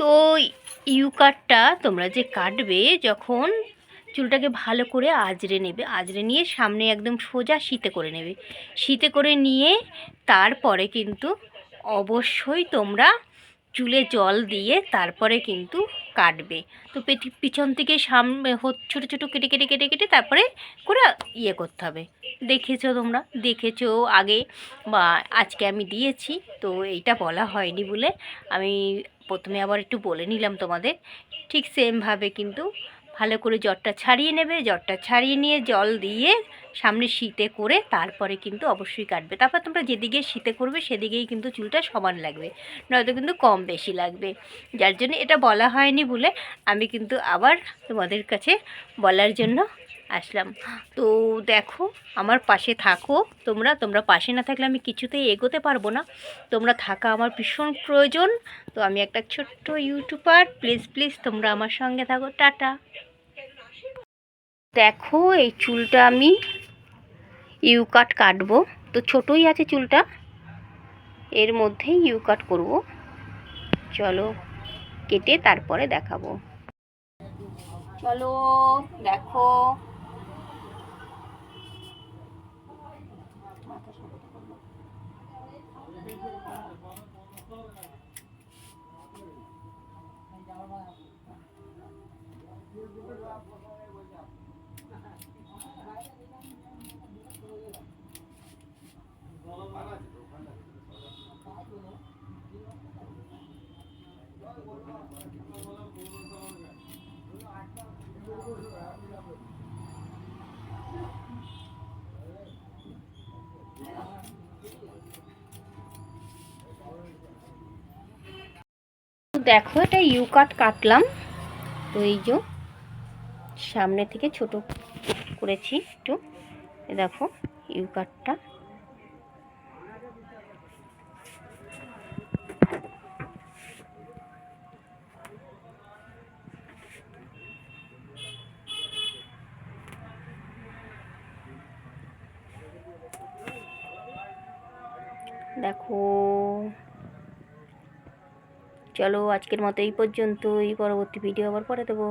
তো ইউ কাটটা তোমরা যে কাটবে যখন চুলটাকে ভালো করে আজড়ে নেবে, আজড়ে নিয়ে সামনে একদম সোজা শীতে করে নেবে। শীতে করে নিয়ে তারপরে কিন্তু অবশ্যই তোমরা চুলে জল দিয়ে তারপরে কিন্তু কাটবে। তো পেটি, পিছন থেকে সামনে ছোটো ছোটো, কেটে কেটে কেটে কেটে তারপরে করে ইয়ে করতে হবে। দেখেছ তোমরা? দেখেছ আগে বা আজকে আমি দিয়েছি, তো এইটা বলা হয়নি বলে আমি প্রথমে আবার একটু বলে নিলাম তোমাদের। ঠিক সেমভাবে কিন্তু ভালো করে জ্বরটা ছাড়িয়ে নেবে জ্বরটা ছাড়িয়ে নিয়ে জল দিয়ে সামনে শীতে করে তারপরে কিন্তু অবশ্যই কাটবে। তারপর তোমরা যেদিকে শীতে করবে সেদিকেই কিন্তু চুলটা সমান লাগবে, নয়তো কিন্তু কম বেশি লাগবে। যার জন্য এটা বলা হয়নি বলে আমি কিন্তু আবার তোমাদের কাছে বলার জন্য আসলাম। তো দেখো, আমার পাশে থাকো তোমরা। তোমরা পাশে না থাকলে আমি কিছুতেই এগোতে পারব না। তোমরা থাকা আমার ভীষণ প্রয়োজন। তো আমি একটা ছোট্ট ইউটিউবার, প্লিজ প্লিজ তোমরা আমার সঙ্গে থাকো। টাটা। দেখো, এই চুলটা আমি ইউ কাট কাটবো। তো ছোটোই আছে চুলটা। এর মধ্যেই ইউ কাট করব। চলো, কেটে তারপরে দেখাবো। চলো, দেখো তো দেখো এটা ইউ কাট কাটলাম। তো এই যে সামনে থেকে ছোট করেছি একটু। দেখো ইউ কাটটা দেখো। চলো আজকের মতো এই পর্যন্তই। পরবর্তী ভিডিও আবার পরে দেবো।